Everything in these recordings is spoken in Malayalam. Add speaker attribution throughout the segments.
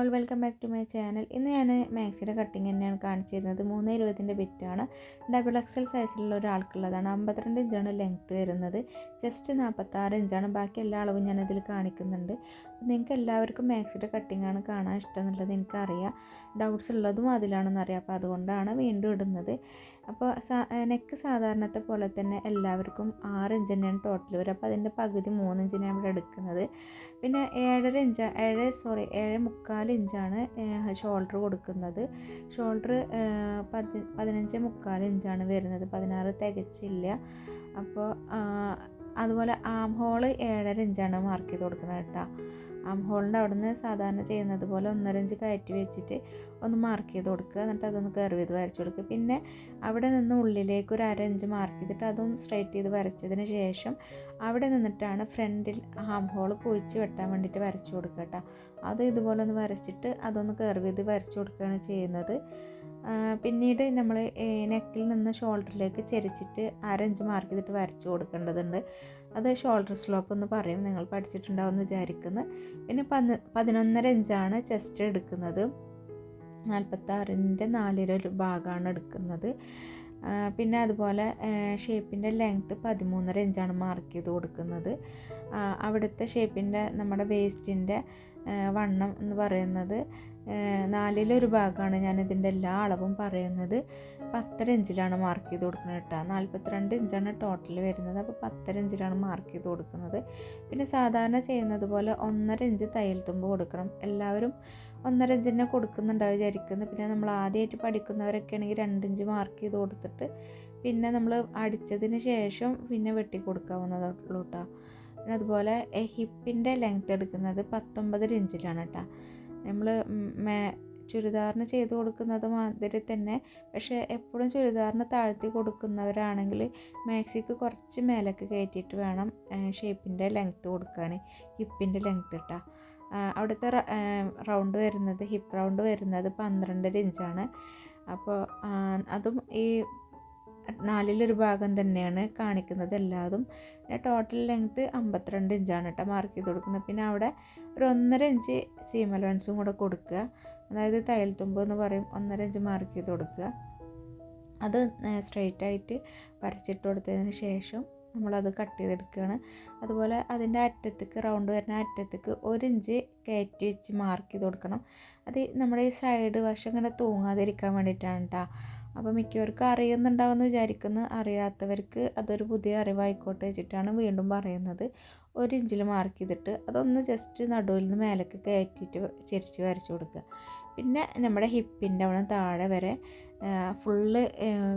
Speaker 1: All welcome back to my channel ഇന്ന് ഞാൻ മാക്സിയുടെ കട്ടിങ് തന്നെയാണ് കാണിച്ചു തരുന്നത് മൂന്ന് ഇരുപതിന്റെ ബിറ്റാണ് ഡബിൾ എക്സൽ സൈസിലുള്ള ഒരാൾക്കുള്ളതാണ്. അമ്പത്തിരണ്ട് ഇഞ്ചാണ് ലെങ്ത്ത് വരുന്നത്. ജസ്റ്റ് നാൽപ്പത്താറ് ഇഞ്ചാണ് ബാക്കി എല്ലാ അളവും ഞാൻ ഞാനതിൽ കാണിക്കുന്നുണ്ട്. അപ്പോൾ നിങ്ങൾക്ക് എല്ലാവർക്കും മാക്സിയുടെ കട്ടിങ് ആണ് കാണാൻ ഇഷ്ടം എന്നുള്ളത് എനിക്കറിയാം. ഡൗട്ട്സ് ഉള്ളതും അതിലാണെന്നറിയാം അപ്പോൾ അതുകൊണ്ടാണ് വീണ്ടും ഇടുന്നത്. അപ്പോൾ നെക്ക് സാധാരണത്തെ പോലെ തന്നെ എല്ലാവർക്കും ആറ് ഇഞ്ച് തന്നെയാണ് ടോട്ടൽ വരും അപ്പോൾ അതിന്റെ പകുതി മൂന്ന് ഇഞ്ചിനാണ് ഇവിടെ എടുക്കുന്നത്. പിന്നെ ഏഴര ഇഞ്ച് ഏഴ് സോറി ഏഴ് മുക്കാൽ ഇഞ്ചാണ് ഷോൾഡർ കൊടുക്കുന്നത്. ഷോൾഡർ പതി പതിനഞ്ച് മുക്കാൽ ഇഞ്ചാണ് വരുന്നത്. പതിനാറ് തികച്ചില്ല. അപ്പോൾ അതുപോലെ ആം ഹോൾ ഏഴര ഇഞ്ചാണ് മാർക്ക് ചെയ്ത് കൊടുക്കുന്നത് കേട്ടോ. ആം ഹോളിന്റെ അവിടെ നിന്ന് സാധാരണ ചെയ്യുന്നത് പോലെ ഒന്നരഞ്ച് കയറ്റി വെച്ചിട്ട് ഒന്ന് മാർക്ക് ചെയ്ത് കൊടുക്കുക. എന്നിട്ട് അതൊന്ന് കയറി ചെയ്ത് വരച്ച് കൊടുക്കുക. പിന്നെ അവിടെ നിന്ന് ഉള്ളിലേക്ക് ഒരു അരഞ്ച് മാർക്ക് ചെയ്തിട്ട് അതൊന്ന് സ്ട്രൈറ്റ് ചെയ്ത് വരച്ചതിന് ശേഷം അവിടെ നിന്നിട്ടാണ് ഫ്രണ്ടിൽ ആം ഹോൾ കുഴിച്ച് വെട്ടാൻ വേണ്ടിയിട്ട് വരച്ച് കൊടുക്കുക കേട്ടോ. അത് ഇതുപോലെ ഒന്ന് വരച്ചിട്ട് അതൊന്ന് കയറി ചെയ്ത് വരച്ച് കൊടുക്കുകയാണ് ചെയ്യുന്നത്. പിന്നീട് നമ്മൾ നെക്കിൽ നിന്ന് ഷോൾഡറിലേക്ക് ചെരിച്ചിട്ട് അരഞ്ച് മാർക്ക് ചെയ്തിട്ട് വരച്ച് കൊടുക്കേണ്ടതുണ്ട്. അത് ഷോൾഡർ സ്ലോപ്പ് എന്ന് പറയും. നിങ്ങൾ പഠിച്ചിട്ടുണ്ടാവുമെന്ന് വിചാരിക്കുന്നു. പിന്നെ പന്ന് പതിനൊന്നര ഇഞ്ചാണ് ചെസ്റ്റ് എടുക്കുന്നത്. നാൽപ്പത്താറിന്റെ നാലിലൊരു ഭാഗമാണ് എടുക്കുന്നത്. പിന്നെ അതുപോലെ ഷേപ്പിന്റെ ലെങ്ത്ത് പതിമൂന്നര ഇഞ്ചാണ് മാർക്ക് ചെയ്ത് കൊടുക്കുന്നത്. അവിടുത്തെ ഷേപ്പിന്റെ നമ്മുടെ വേസ്റ്റിന്റെ വണ്ണം എന്ന് പറയുന്നത് നാലിലൊരു ഭാഗമാണ് ഞാൻ ഇതിന്റെ എല്ലാ അളവും പറയുന്നത്. പത്തര ഇഞ്ചിലാണ് മാർക്ക് ചെയ്ത് കൊടുക്കുന്നത് കേട്ടോ. നാൽപ്പത്തിരണ്ട് ഇഞ്ചാണ് ടോട്ടൽ വരുന്നത്. അപ്പോൾ പത്തര ഇഞ്ചിലാണ് മാർക്ക് ചെയ്ത് കൊടുക്കുന്നത്. പിന്നെ സാധാരണ ചെയ്യുന്നത് പോലെ ഒന്നര ഇഞ്ച് തയ്യൽ തുമ്പ് കൊടുക്കണം. എല്ലാവരും ഒന്നര ഇഞ്ചിനെ കൊടുക്കുന്നുണ്ടാവും വിചാരിക്കുന്നത് പിന്നെ നമ്മൾ ആദ്യമായിട്ട് പഠിക്കുന്നവരൊക്കെ ആണെങ്കിൽ രണ്ടിഞ്ച് മാർക്ക് ചെയ്ത് കൊടുത്തിട്ട് പിന്നെ നമ്മൾ അടിച്ചതിന് ശേഷം പിന്നെ വെട്ടി കൊടുക്കാവുന്നതുള്ളൂ കേട്ടോ. പിന്നെ അതുപോലെ ഹിപ്പിന്റെ ലെങ്ത് എടുക്കുന്നത് പത്തൊമ്പതര ഇഞ്ചിലാണ് കേട്ടോ. നമ്മൾ ചുരിദാറിന് ചെയ്ത് കൊടുക്കുന്നത് മാതിരി തന്നെ. പക്ഷേ എപ്പോഴും ചുരിദാറിന് താഴ്ത്തി കൊടുക്കുന്നവരാണെങ്കിൽ മാക്സിക്ക് കുറച്ച് മേലേക്ക് കയറ്റിയിട്ട് വേണം ഷേപ്പിന്റെ ലെങ്ത്ത് കൊടുക്കാൻ ഹിപ്പിന്റെ ലെങ്ത്ത് ഇട്ടാൽ അവിടുത്തെ റൗണ്ട് വരുന്നത് ഹിപ്പ് റൗണ്ട് വരുന്നത് പന്ത്രണ്ടര ഇഞ്ചാണ്. അപ്പോൾ അതും ഈ നാലിലൊരു ഭാഗം തന്നെയാണ് കാണിക്കുന്നത് എല്ലാതും. ടോട്ടൽ ലെങ്ത്ത് അമ്പത്തിരണ്ട് ഇഞ്ചാണ് കേട്ടോ മാർക്ക് ചെയ്ത് കൊടുക്കുന്നത്. പിന്നെ അവിടെ ഒരു ഒന്നര ഇഞ്ച് സീം അലവൻസും കൂടെ കൊടുക്കുക. അതായത് തയ്യൽ തുമ്പ് എന്ന് പറയും ഒന്നര ഇഞ്ച് മാർക്ക് ചെയ്ത് കൊടുക്കുക. അത് സ്ട്രെയിറ്റ് ആയിട്ട് വരച്ചിട്ട് കൊടുത്തതിന് ശേഷം നമ്മളത് കട്ട് ചെയ്തെടുക്കുകയാണ്. അതുപോലെ അതിന്റെ അറ്റത്തേക്ക് റൗണ്ട് വരുന്ന അറ്റത്തേക്ക് ഒരു ഇഞ്ച് കയറ്റി വെച്ച് മാർക്ക് ചെയ്ത് കൊടുക്കണം. അത് നമ്മുടെ ഈ സൈഡ് വശം ഇങ്ങനെ തൂങ്ങാതിരിക്കാൻ വേണ്ടിയിട്ടാണ് കേട്ടോ. അപ്പോൾ മിക്കവർക്കും അറിയുന്നുണ്ടാവുമെന്ന് വിചാരിക്കുന്നു. അറിയാത്തവർക്ക് അതൊരു പുതിയ അറിവായിക്കോട്ടെ വെച്ചിട്ടാണ് വീണ്ടും പറയുന്നത്. ഒരു ഇഞ്ചിൽ മാർക്ക് ചെയ്തിട്ട് അതൊന്ന് ജസ്റ്റ് നടുവിൽ നിന്ന് മേലേക്ക് കയറ്റിയിട്ട് ചെരിച്ച് വരച്ചു കൊടുക്കുക. പിന്നെ നമ്മുടെ ഹിപ്പിന്റെ അവിടെ താഴെ വരെ ഫുള്ള്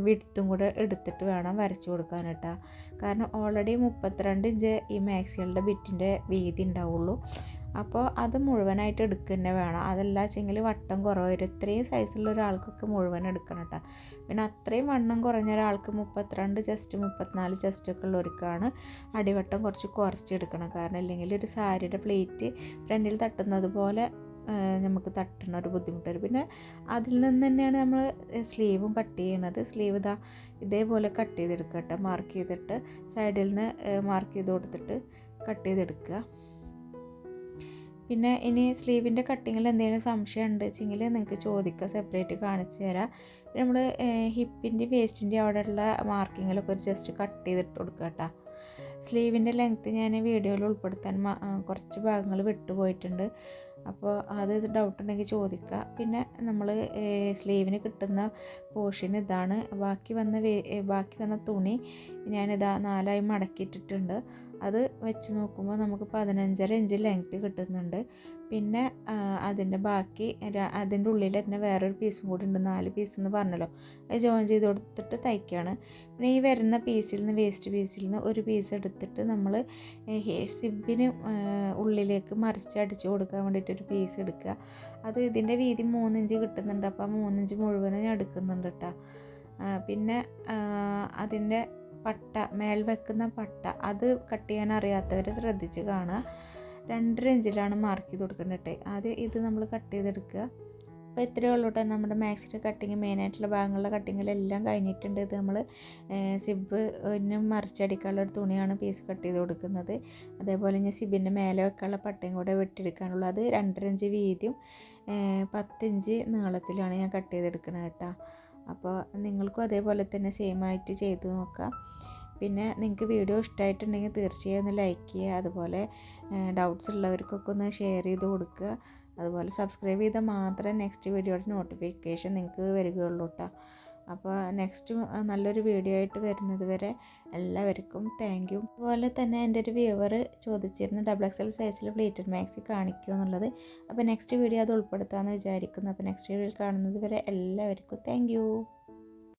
Speaker 1: വിടുത്തും കൂടെ എടുത്തിട്ട് വേണം വരച്ചു കൊടുക്കാൻ കേട്ടോ. കാരണം ഓൾറെഡി മുപ്പത്തിരണ്ട് ഇഞ്ച് ഈ മാക്സികളുടെ ബിറ്റിന്റെ വീതി ഉണ്ടാവുള്ളൂ. അപ്പോൾ അത് മുഴുവനായിട്ട് എടുക്കുക വേണം. അതല്ല വെച്ചെങ്കിൽ വട്ടം കുറവ് വരും. ഇത്രയും സൈസുള്ള ഒരാൾക്കൊക്കെ മുഴുവൻ എടുക്കണം കേട്ടോ പിന്നെ അത്രയും വണ്ണം കുറഞ്ഞ ഒരാൾക്ക് മുപ്പത്തിരണ്ട് ചെസ്റ്റ് മുപ്പത്തിനാല് ഒക്കെ ഉള്ളവർക്കാണ് അടിവട്ടം കുറച്ച് കുറച്ചെടുക്കണം കാരണം ഇല്ലെങ്കിൽ ഒരു സാരിയുടെ പ്ലേറ്റ് ഫ്രണ്ടിൽ തട്ടുന്നത് പോലെ നമുക്ക് തട്ടണ ഒരു ബുദ്ധിമുട്ട് വരും. പിന്നെ അതിൽ നിന്ന് തന്നെയാണ് നമ്മൾ സ്ലീവും കട്ട് ചെയ്യണത്. സ്ലീവ് ഇതാ ഇതേപോലെ കട്ട് ചെയ്തെടുക്കുക കേട്ടോ മാർക്ക് ചെയ്തിട്ട് സൈഡിൽ നിന്ന് മാർക്ക് ചെയ്ത് കൊടുത്തിട്ട് കട്ട് ചെയ്തെടുക്കുക. പിന്നെ ഇനി സ്ലീവിന്റെ കട്ടിങ്ങിൽ എന്തെങ്കിലും സംശയം ഉണ്ട് വെച്ചെങ്കിൽ നിങ്ങൾക്ക് ചോദിക്കുക സെപ്പറേറ്റ് കാണിച്ചു തരാം. പിന്നെ നമ്മൾ ഹിപ്പിന്റെ വേസ്റ്റിന്റെ അവിടെയുള്ള മാർക്കിങ്ങിലൊക്കെ ഒരു ജസ്റ്റ് കട്ട് ചെയ്തിട്ട് കൊടുക്കുക കേട്ടോ. സ്ലീവിന്റെ ലെങ്ത്ത് ഞാൻ വീഡിയോയിൽ ഉൾപ്പെടുത്താൻ കുറച്ച് ഭാഗങ്ങൾ വിട്ടുപോയിട്ടുണ്ട് അപ്പോൾ അത് ഡൗട്ട് ഉണ്ടെങ്കിൽ ചോദിക്കുക പിന്നെ നമ്മൾ സ്ലീവിന് കിട്ടുന്ന പോർഷൻ ഇതാണ്. ബാക്കി വന്ന ബാക്കി വന്ന തുണി ഞാനിതാ നാലായി മടക്കിയിട്ടിട്ടുണ്ട്. അത് വെച്ച് നോക്കുമ്പോൾ നമുക്ക് പതിനഞ്ചര ഇഞ്ച് ലെങ്ത്ത് കിട്ടുന്നുണ്ട്. പിന്നെ അതിന്റെ ബാക്കി അതിന്റെ ഉള്ളിൽ തന്നെ വേറൊരു പീസും കൂടി ഉണ്ട്. നാല് പീസ് എന്ന് പറഞ്ഞല്ലോ. അത് ജോയിൻ ചെയ്ത് കൊടുത്തിട്ട് തയ്ക്കുകയാണ് പിന്നെ ഈ വരുന്ന പീസിൽ നിന്ന് വേസ്റ്റ് പീസിൽ നിന്ന് ഒരു പീസ് എടുത്തിട്ട് നമ്മൾ സിബിന് ഉള്ളിലേക്ക് മറിച്ച് അടിച്ചു കൊടുക്കാൻ വേണ്ടിയിട്ടൊരു പീസ് എടുക്കുക. അത് ഇതിന്റെ വീതി മൂന്നിഞ്ച് കിട്ടുന്നുണ്ട്. അപ്പോൾ മൂന്നിഞ്ച് മുഴുവനും ഞാൻ എടുക്കുന്നുണ്ട് കേട്ടോ. പിന്നെ അതിന്റെ പട്ട മേൽ വെക്കുന്ന പട്ട. അത് കട്ട് ചെയ്യാൻ അറിയാത്തവർ ശ്രദ്ധിച്ച് കാണുക. രണ്ടര ഇഞ്ചിലാണ് മാർക്ക് ചെയ്ത് കൊടുക്കേണ്ടത് ആദ്യം ഇത് നമ്മൾ കട്ട് ചെയ്തെടുക്കുക. അപ്പോൾ ഇത്രയേ ഉള്ളൂ കേട്ടോ നമ്മുടെ മാക്സിന്റെ കട്ടിങ് മെയിനായിട്ടുള്ള ഭാഗങ്ങളിലെ കട്ടിങ്ങിലെല്ലാം കഴിഞ്ഞിട്ടുണ്ട്. ഇത് നമ്മൾ സിബിന് മറിച്ചടിക്കാനുള്ള ഒരു തുണിയാണ് പീസ് കട്ട് ചെയ്ത് കൊടുക്കുന്നത്. അതേപോലെ ഞാൻ സിബിന്റെ മേലെ വെക്കാനുള്ള പട്ടയും കൂടെ വെട്ടിയെടുക്കാനുള്ളത് രണ്ടര ഇഞ്ച് വീതിയും പത്തിഞ്ച് നീളത്തിലാണ് ഞാൻ കട്ട് ചെയ്തെടുക്കുന്നത് കേട്ടോ അപ്പോൾ നിങ്ങൾക്കും അതേപോലെ തന്നെ സെയിം ആയിട്ട് ചെയ്ത് നോക്കാം. പിന്നെ നിങ്ങൾക്ക് വീഡിയോ ഇഷ്ടമായിട്ടുണ്ടെങ്കിൽ തീർച്ചയായും ഒന്ന് ലൈക്ക് ചെയ്യുക. അതുപോലെ ഡൗട്ട്സ് ഉള്ളവർക്കൊക്കെ ഒന്ന് ഷെയർ ചെയ്ത് കൊടുക്കുക. അതുപോലെ സബ്സ്ക്രൈബ് ചെയ്താൽ മാത്രമേ നെക്സ്റ്റ് വീഡിയോയുടെ നോട്ടിഫിക്കേഷൻ നിങ്ങൾക്ക് വരികയുള്ളൂ കേട്ടോ അപ്പോൾ നെക്സ്റ്റ് നല്ലൊരു വീഡിയോ ആയിട്ട് വരുന്നത് വരെ എല്ലാവർക്കും താങ്ക് യു അതുപോലെ തന്നെ എന്റെ ഒരു വ്യൂവർ ചോദിച്ചിരുന്നു ഡബിൾ എക്സ് എൽ സൈസിൽ പ്ലേറ്റഡ് മാക്സി കാണിക്കുമോ എന്നുള്ളത്. അപ്പോൾ നെക്സ്റ്റ് വീഡിയോ അത് ഉൾപ്പെടുത്താമെന്ന് വിചാരിക്കുന്നു. അപ്പോൾ നെക്സ്റ്റ് വീഡിയോയിൽ കാണുന്നത് വരെ എല്ലാവർക്കും താങ്ക്